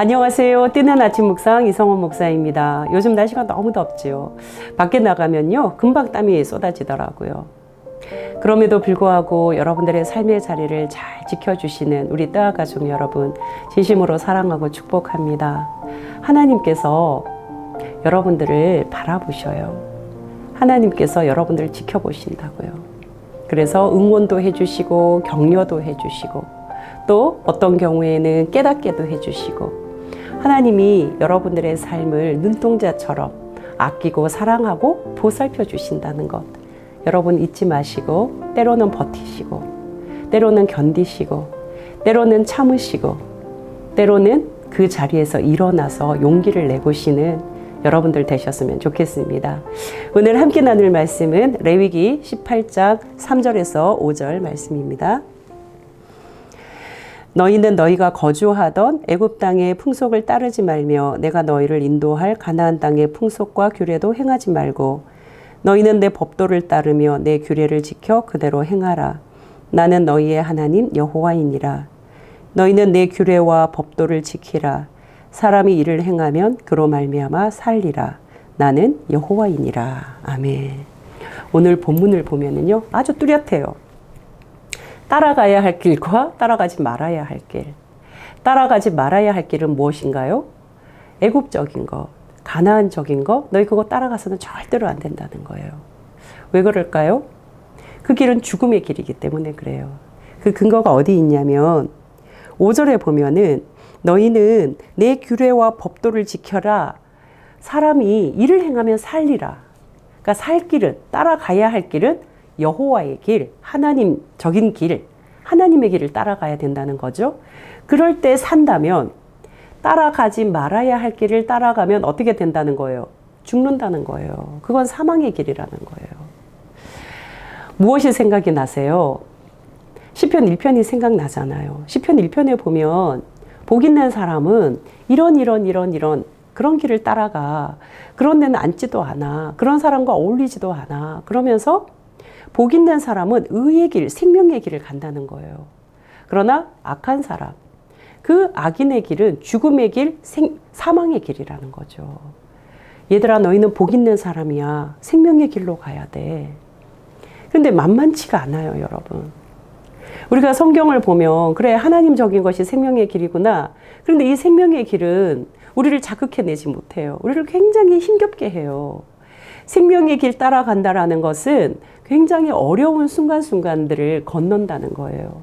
안녕하세요. 뛰는 아침 묵상 이성원 목사입니다. 요즘 날씨가 너무 덥지요. 밖에 나가면요. 금방 땀이 쏟아지더라고요. 그럼에도 불구하고 여러분들의 삶의 자리를 잘 지켜주시는 우리 뜨아 가족 여러분, 진심으로 사랑하고 축복합니다. 하나님께서 여러분들을 바라보셔요. 하나님께서 여러분들을 지켜보신다고요. 그래서 응원도 해주시고, 격려도 해주시고, 또 어떤 경우에는 깨닫게도 해주시고, 하나님이 여러분들의 삶을 눈동자처럼 아끼고 사랑하고 보살펴 주신다는 것. 여러분 잊지 마시고, 때로는 버티시고, 때로는 견디시고, 때로는 참으시고, 때로는 그 자리에서 일어나서 용기를 내보시는 여러분들 되셨으면 좋겠습니다. 오늘 함께 나눌 말씀은 레위기 18장 3절에서 5절 말씀입니다. 너희는 너희가 거주하던 애굽 땅의 풍속을 따르지 말며 내가 너희를 인도할 가나안 땅의 풍속과 규례도 행하지 말고 너희는 내 법도를 따르며 내 규례를 지켜 그대로 행하라. 나는 너희의 하나님 여호와이니라. 너희는 내 규례와 법도를 지키라. 사람이 이를 행하면 그로 말미암아 살리라. 나는 여호와이니라. 아멘. 오늘 본문을 보면은요 아주 뚜렷해요. 따라가야 할 길과 따라가지 말아야 할 길. 따라가지 말아야 할 길은 무엇인가요? 애국적인 것, 가나안적인 것, 너희 그거 따라가서는 절대로 안 된다는 거예요. 왜 그럴까요? 그 길은 죽음의 길이기 때문에 그래요. 그 근거가 어디 있냐면 5절에 보면은 너희는 내 규례와 법도를 지켜라. 사람이 이를 행하면 살리라. 그러니까 살 길은 따라가야 할 길은 여호와의 길, 하나님적인 길, 하나님의 길을 따라가야 된다는 거죠. 그럴 때 산다면 따라가지 말아야 할 길을 따라가면 어떻게 된다는 거예요? 죽는다는 거예요. 그건 사망의 길이라는 거예요. 무엇이 생각이 나세요? 시편 1편이 생각나잖아요. 시편 1편에 보면 복 있는 사람은 이런 이런 이런 이런 그런 길을 따라가. 그런 데는 앉지도 않아. 그런 사람과 어울리지도 않아. 그러면서 복 있는 사람은 의의 길, 생명의 길을 간다는 거예요. 그러나 악한 사람, 그 악인의 길은 죽음의 길, 생, 사망의 길이라는 거죠. 얘들아, 너희는 복 있는 사람이야. 생명의 길로 가야 돼. 근데 만만치가 않아요, 여러분. 우리가 성경을 보면, 그래, 하나님적인 것이 생명의 길이구나. 그런데 이 생명의 길은 우리를 자극해내지 못해요. 우리를 굉장히 힘겹게 해요. 생명의 길 따라간다라는 것은 굉장히 어려운 순간순간들을 건넌다는 거예요.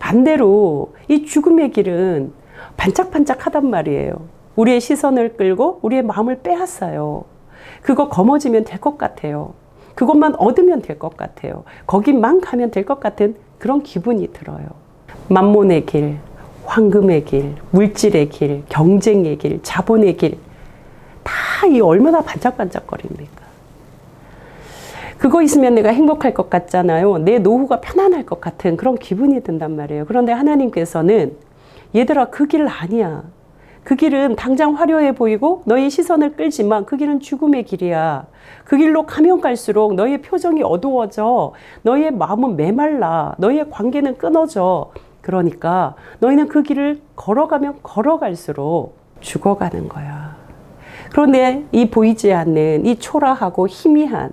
반대로 이 죽음의 길은 반짝반짝 하단 말이에요. 우리의 시선을 끌고 우리의 마음을 빼앗아요. 그거 거머쥐면 될 것 같아요. 그것만 얻으면 될 것 같아요. 거기만 가면 될 것 같은 그런 기분이 들어요. 만몬의 길, 황금의 길, 물질의 길, 경쟁의 길, 자본의 길, 다 이 얼마나 반짝반짝거립니까? 그거 있으면 내가 행복할 것 같잖아요. 내 노후가 편안할 것 같은 그런 기분이 든단 말이에요. 그런데 하나님께서는 얘들아, 그 길 아니야. 그 길은 당장 화려해 보이고 너의 시선을 끌지만 그 길은 죽음의 길이야. 그 길로 가면 갈수록 너의 표정이 어두워져. 너의 마음은 메말라. 너의 관계는 끊어져. 그러니까 너희는 그 길을 걸어가면 걸어갈수록 죽어가는 거야. 그런데 이 보이지 않는 이 초라하고 희미한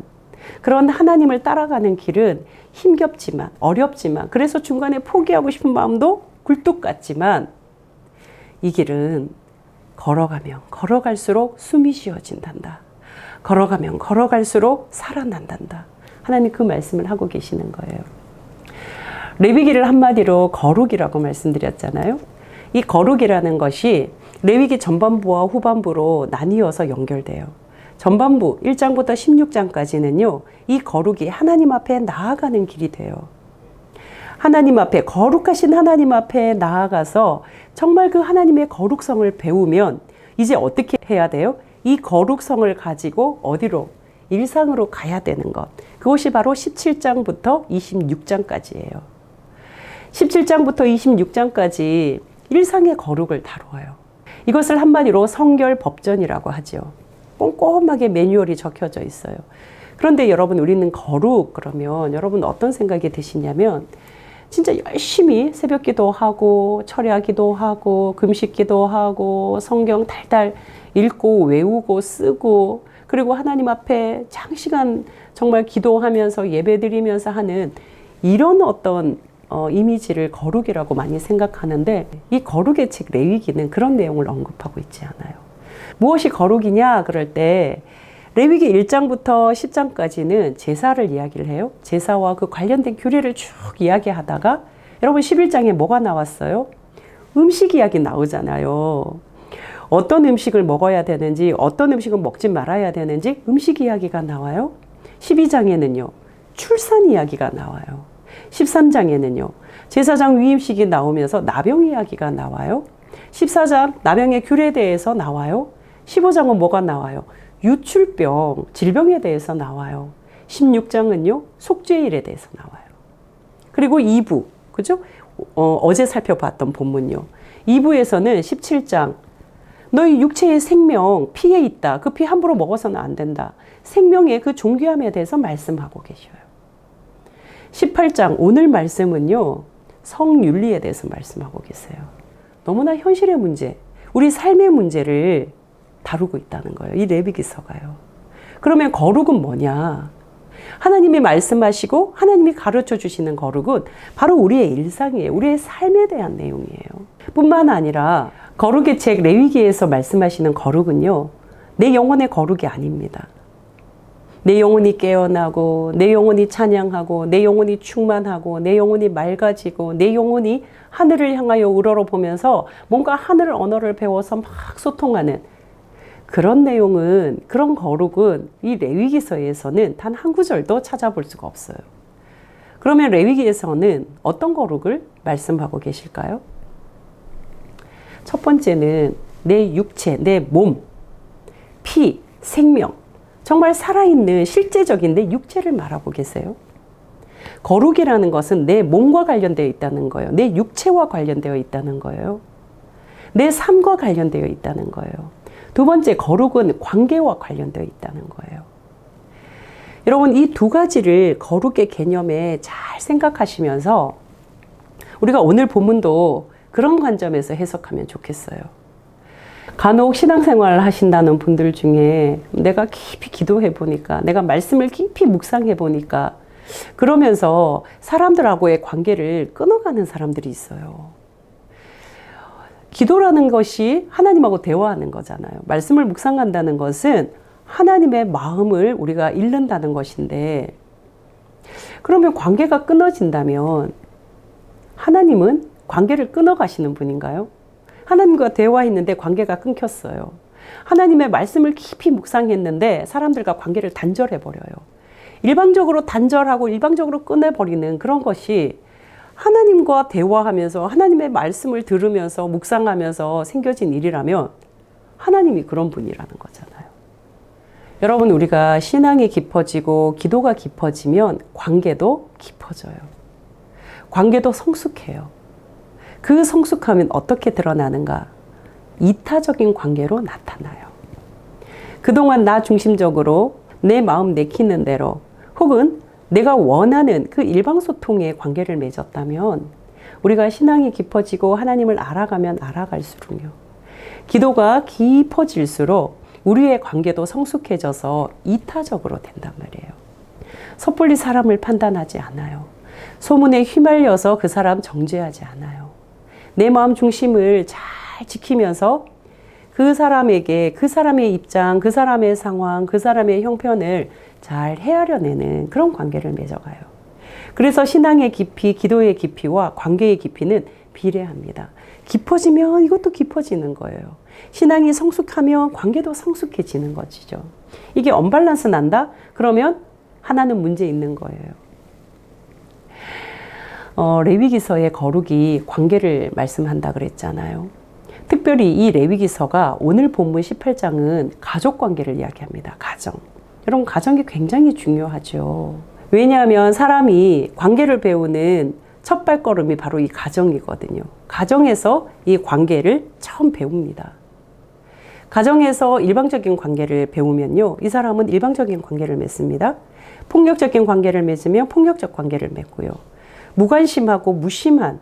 그런 하나님을 따라가는 길은 힘겹지만 어렵지만 그래서 중간에 포기하고 싶은 마음도 굴뚝 같지만 이 길은 걸어가면 걸어갈수록 숨이 쉬어진단다. 걸어가면 걸어갈수록 살아난단다. 하나님 그 말씀을 하고 계시는 거예요. 레위기를 한마디로 거룩이라고 말씀드렸잖아요. 이 거룩이라는 것이 레위기 전반부와 후반부로 나뉘어서 연결돼요. 전반부 1장부터 16장까지는요, 이 거룩이 하나님 앞에 나아가는 길이 돼요. 하나님 앞에, 거룩하신 하나님 앞에 나아가서 정말 그 하나님의 거룩성을 배우면 이제 어떻게 해야 돼요? 이 거룩성을 가지고 어디로? 일상으로 가야 되는 것. 그것이 바로 17장부터 26장까지예요. 17장부터 26장까지 일상의 거룩을 다루어요. 이것을 한마디로 성결 법전이라고 하죠. 꼼꼼하게 매뉴얼이 적혀져 있어요. 그런데 여러분 우리는 거룩 그러면 여러분 어떤 생각이 드시냐면 진짜 열심히 새벽 기도하고 철야 기도하고 금식 기도하고 성경 달달 읽고 외우고 쓰고 그리고 하나님 앞에 장시간 정말 기도하면서 예배드리면서 하는 이런 어떤 어, 이미지를 거룩이라고 많이 생각하는데 이 거룩의 책 레위기는 그런 내용을 언급하고 있지 않아요. 무엇이 거룩이냐 그럴 때 레위기 1장부터 10장까지는 제사를 이야기를 해요. 제사와 그 관련된 규례를 쭉 이야기하다가 여러분 11장에 뭐가 나왔어요? 음식 이야기 나오잖아요. 어떤 음식을 먹어야 되는지, 어떤 음식은 먹지 말아야 되는지 음식 이야기가 나와요. 12장에는요, 출산 이야기가 나와요. 13장에는요, 제사장 위임식이 나오면서 나병 이야기가 나와요. 14장 나병의 규례에 대해서 나와요. 15장은 뭐가 나와요? 유출병, 질병에 대해서 나와요. 16장은요, 속죄일에 대해서 나와요. 그리고 2부, 그죠? 어, 어제 살펴봤던 본문요. 2부에서는 17장, 너희 육체의 생명, 피에 있다. 그 피 함부로 먹어서는 안 된다. 생명의 그 존귀함에 대해서 말씀하고 계셔요. 18장, 오늘 말씀은요, 성윤리에 대해서 말씀하고 계세요. 너무나 현실의 문제, 우리 삶의 문제를 다루고 있다는 거예요. 이 레비 기서가요. 그러면 거룩은 뭐냐? 하나님이 말씀하시고 하나님이 가르쳐 주시는 거룩은 바로 우리의 일상이에요. 우리의 삶에 대한 내용이에요. 뿐만 아니라 거룩의 책 레위기에서 말씀하시는 거룩은요. 내 영혼의 거룩이 아닙니다. 내 영혼이 깨어나고 내 영혼이 찬양하고 내 영혼이 충만하고 내 영혼이 맑아지고 내 영혼이 하늘을 향하여 우러러 보면서 뭔가 하늘 언어를 배워서 막 소통하는 그런 내용은 그런 거룩은 이 레위기서에서는 단 한 구절도 찾아볼 수가 없어요. 그러면 레위기에서는 어떤 거룩을 말씀하고 계실까요? 첫 번째는 내 육체, 내 몸, 피, 생명, 정말 살아있는 실제적인 내 육체를 말하고 계세요. 거룩이라는 것은 내 몸과 관련되어 있다는 거예요. 내 육체와 관련되어 있다는 거예요. 내 삶과 관련되어 있다는 거예요. 두 번째, 거룩은 관계와 관련되어 있다는 거예요. 여러분, 이 두 가지를 거룩의 개념에 잘 생각하시면서 우리가 오늘 본문도 그런 관점에서 해석하면 좋겠어요. 간혹 신앙생활 하신다는 분들 중에 내가 깊이 기도해 보니까, 내가 말씀을 깊이 묵상해 보니까, 그러면서 사람들하고의 관계를 끊어가는 사람들이 있어요. 기도라는 것이 하나님하고 대화하는 거잖아요. 말씀을 묵상한다는 것은 하나님의 마음을 우리가 잃는다는 것인데, 그러면 관계가 끊어진다면 하나님은 관계를 끊어가시는 분인가요? 하나님과 대화했는데 관계가 끊겼어요. 하나님의 말씀을 깊이 묵상했는데 사람들과 관계를 단절해버려요. 일방적으로 단절하고 일방적으로 끊어버리는 그런 것이 하나님과 대화하면서 하나님의 말씀을 들으면서 묵상하면서 생겨진 일이라면 하나님이 그런 분이라는 거잖아요. 여러분, 우리가 신앙이 깊어지고 기도가 깊어지면 관계도 깊어져요. 관계도 성숙해요. 그 성숙함은 어떻게 드러나는가? 이타적인 관계로 나타나요. 그동안 나 중심적으로 내 마음 내키는 대로 혹은 내가 원하는 그 일방소통의 관계를 맺었다면 우리가 신앙이 깊어지고 하나님을 알아가면 알아갈수록요. 기도가 깊어질수록 우리의 관계도 성숙해져서 이타적으로 된단 말이에요. 섣불리 사람을 판단하지 않아요. 소문에 휘말려서 그 사람 정죄하지 않아요. 내 마음 중심을 잘 지키면서 그 사람에게 그 사람의 입장, 그 사람의 상황, 그 사람의 형편을 잘 헤아려내는 그런 관계를 맺어가요. 그래서 신앙의 깊이, 기도의 깊이와 관계의 깊이는 비례합니다. 깊어지면 이것도 깊어지는 거예요. 신앙이 성숙하면 관계도 성숙해지는 것이죠. 이게 언밸런스 난다? 그러면 하나는 문제 있는 거예요. 어, 레위기서의 거룩이 관계를 말씀한다 그랬잖아요. 특별히 이 레위기서가 오늘 본문 18장은 가족 관계를 이야기합니다. 가정. 여러분, 가정이 굉장히 중요하죠. 왜냐하면 사람이 관계를 배우는 첫 발걸음이 바로 이 가정이거든요. 가정에서 이 관계를 처음 배웁니다. 가정에서 일방적인 관계를 배우면요. 이 사람은 일방적인 관계를 맺습니다. 폭력적인 관계를 맺으면 폭력적 관계를 맺고요. 무관심하고 무심한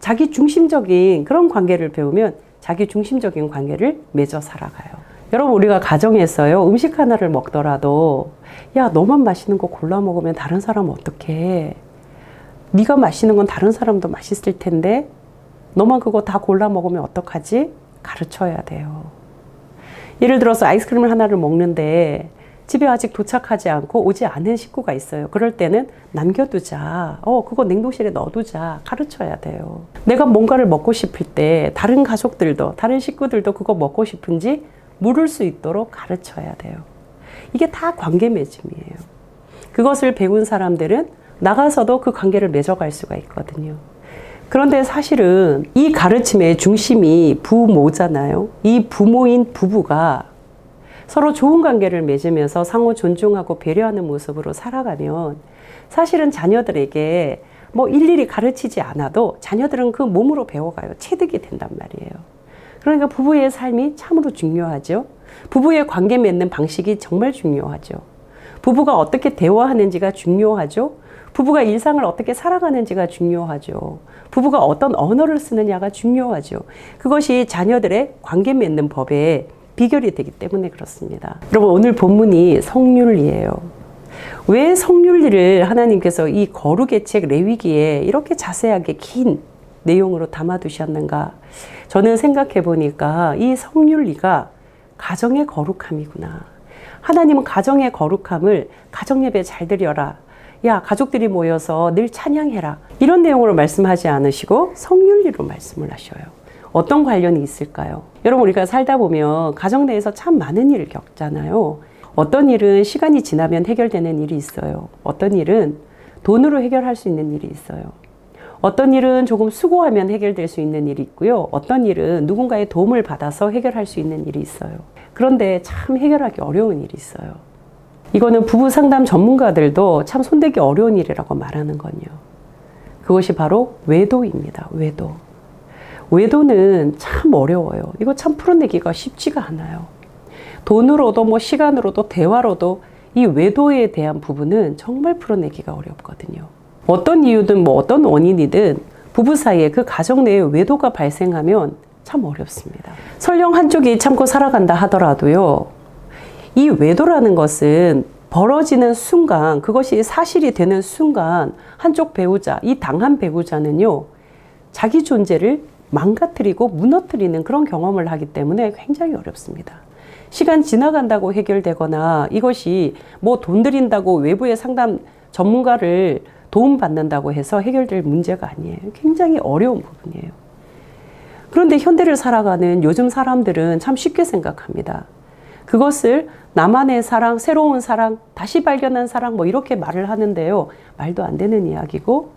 자기 중심적인 그런 관계를 배우면 자기 중심적인 관계를 맺어 살아가요. 여러분 우리가 가정에서요 음식 하나를 먹더라도 야 너만 맛있는 거 골라 먹으면 다른 사람은 어떡해? 네가 맛있는 건 다른 사람도 맛있을 텐데 너만 그거 다 골라 먹으면 어떡하지? 가르쳐야 돼요. 예를 들어서 아이스크림을 하나를 먹는데 집에 아직 도착하지 않고 오지 않은 식구가 있어요. 그럴 때는 남겨두자. 어, 그거 냉동실에 넣어두자. 가르쳐야 돼요. 내가 뭔가를 먹고 싶을 때 다른 가족들도, 다른 식구들도 그거 먹고 싶은지 물을 수 있도록 가르쳐야 돼요. 이게 다 관계 맺음이에요. 그것을 배운 사람들은 나가서도 그 관계를 맺어갈 수가 있거든요. 그런데 사실은 이 가르침의 중심이 부모잖아요. 이 부모인 부부가 서로 좋은 관계를 맺으면서 상호 존중하고 배려하는 모습으로 살아가면 사실은 자녀들에게 뭐 일일이 가르치지 않아도 자녀들은 그 몸으로 배워가요. 체득이 된단 말이에요. 그러니까 부부의 삶이 참으로 중요하죠. 부부의 관계 맺는 방식이 정말 중요하죠. 부부가 어떻게 대화하는지가 중요하죠. 부부가 일상을 어떻게 살아가는지가 중요하죠. 부부가 어떤 언어를 쓰느냐가 중요하죠. 그것이 자녀들의 관계 맺는 법에 비결이 되기 때문에 그렇습니다. 여러분 오늘 본문이 성윤리예요. 왜 성윤리를 하나님께서 이 거룩의 책 레위기에 이렇게 자세하게 긴 내용으로 담아두셨는가? 저는 생각해 보니까 이 성윤리가 가정의 거룩함이구나. 하나님은 가정의 거룩함을 가정 예배 잘 드려라. 야, 가족들이 모여서 늘 찬양해라. 이런 내용으로 말씀하지 않으시고 성윤리로 말씀을 하셔요. 어떤 관련이 있을까요? 여러분, 우리가 살다 보면 가정 내에서 참 많은 일을 겪잖아요. 어떤 일은 시간이 지나면 해결되는 일이 있어요. 어떤 일은 돈으로 해결할 수 있는 일이 있어요. 어떤 일은 조금 수고하면 해결될 수 있는 일이 있고요. 어떤 일은 누군가의 도움을 받아서 해결할 수 있는 일이 있어요. 그런데 참 해결하기 어려운 일이 있어요. 이거는 부부 상담 전문가들도 참 손대기 어려운 일이라고 말하는 건요. 그것이 바로 외도입니다. 외도. 외도는 참 어려워요. 이거 참 풀어내기가 쉽지가 않아요. 돈으로도 뭐 시간으로도 대화로도 이 외도에 대한 부분은 정말 풀어내기가 어렵거든요. 어떤 이유든 뭐 어떤 원인이든 부부 사이에 그 가정 내에 외도가 발생하면 참 어렵습니다. 설령 한쪽이 참고 살아간다 하더라도요. 이 외도라는 것은 벌어지는 순간, 그것이 사실이 되는 순간, 한쪽 배우자, 이 당한 배우자는요, 자기 존재를 망가뜨리고 무너뜨리는 그런 경험을 하기 때문에 굉장히 어렵습니다. 시간 지나간다고 해결되거나 이것이 뭐 돈 들인다고 외부의 상담 전문가를 도움받는다고 해서 해결될 문제가 아니에요. 굉장히 어려운 부분이에요. 그런데 현대를 살아가는 요즘 사람들은 참 쉽게 생각합니다. 그것을 나만의 사랑, 새로운 사랑, 다시 발견한 사랑, 뭐 이렇게 말을 하는데요. 말도 안 되는 이야기고,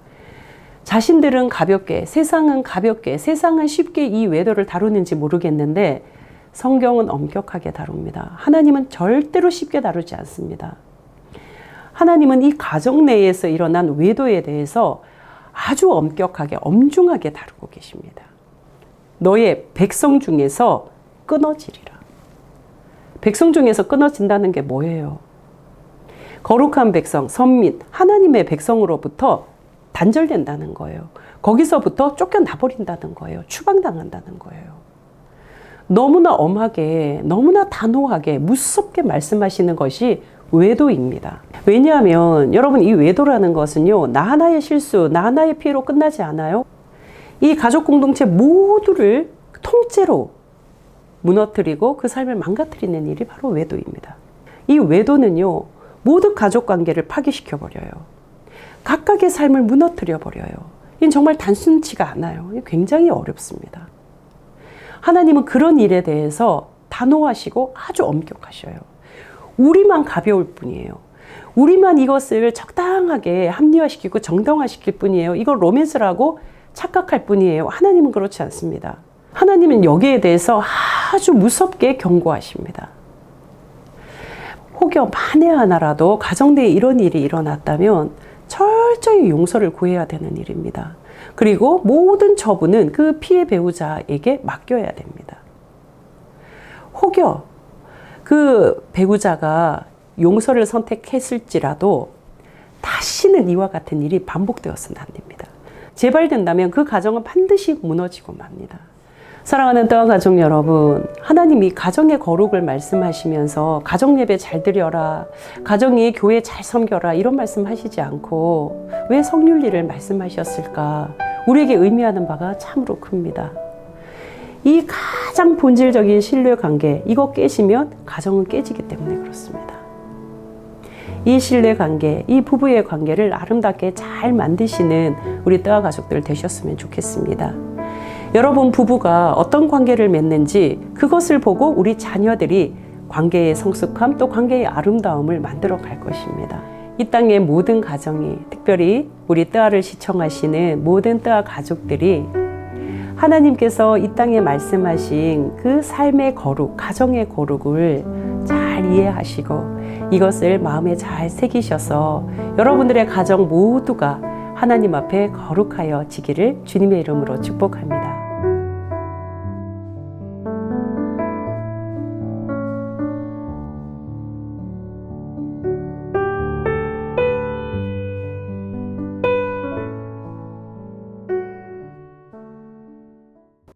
자신들은 가볍게, 세상은 가볍게, 세상은 쉽게 이 외도를 다루는지 모르겠는데, 성경은 엄격하게 다룹니다. 하나님은 절대로 쉽게 다루지 않습니다. 하나님은 이 가정 내에서 일어난 외도에 대해서 아주 엄격하게, 엄중하게 다루고 계십니다. 너의 백성 중에서 끊어지리라. 백성 중에서 끊어진다는 게 뭐예요? 거룩한 백성, 선민, 하나님의 백성으로부터 단절된다는 거예요. 거기서부터 쫓겨나버린다는 거예요. 추방당한다는 거예요. 너무나 엄하게, 너무나 단호하게, 무섭게 말씀하시는 것이 외도입니다. 왜냐하면 여러분 이 외도라는 것은요, 나 하나의 실수, 나 하나의 피해로 끝나지 않아요. 이 가족 공동체 모두를 통째로 무너뜨리고 그 삶을 망가뜨리는 일이 바로 외도입니다. 이 외도는요, 모두 가족 관계를 파괴시켜 버려요. 각각의 삶을 무너뜨려 버려요. 이건 정말 단순치가 않아요. 굉장히 어렵습니다. 하나님은 그런 일에 대해서 단호하시고 아주 엄격하셔요. 우리만 가벼울 뿐이에요. 우리만 이것을 적당하게 합리화시키고 정당화시킬 뿐이에요. 이걸 로맨스라고 착각할 뿐이에요. 하나님은 그렇지 않습니다. 하나님은 여기에 대해서 아주 무섭게 경고하십니다. 혹여 만에 하나라도 가정 내에 이런 일이 일어났다면 철저히 용서를 구해야 되는 일입니다. 그리고 모든 처분은 그 피해 배우자에게 맡겨야 됩니다. 혹여 그 배우자가 용서를 선택했을지라도 다시는 이와 같은 일이 반복되었으면 안 됩니다. 재발된다면 그 가정은 반드시 무너지고 맙니다. 사랑하는 떠와 가족 여러분, 하나님이 가정의 거룩을 말씀하시면서 가정 예배 잘 드려라, 가정이 교회 잘 섬겨라 이런 말씀하시지 않고 왜 성윤리를 말씀하셨을까? 우리에게 의미하는 바가 참으로 큽니다. 이 가장 본질적인 신뢰 관계 이거 깨지면 가정은 깨지기 때문에 그렇습니다. 이 신뢰 관계, 이 부부의 관계를 아름답게 잘 만드시는 우리 떠와 가족들 되셨으면 좋겠습니다. 여러분 부부가 어떤 관계를 맺는지 그것을 보고 우리 자녀들이 관계의 성숙함 또 관계의 아름다움을 만들어 갈 것입니다. 이 땅의 모든 가정이 특별히 우리 뜨아를 시청하시는 모든 뜨아 가족들이 하나님께서 이 땅에 말씀하신 그 삶의 거룩, 가정의 거룩을 잘 이해하시고 이것을 마음에 잘 새기셔서 여러분들의 가정 모두가 하나님 앞에 거룩하여 지기를 주님의 이름으로 축복합니다.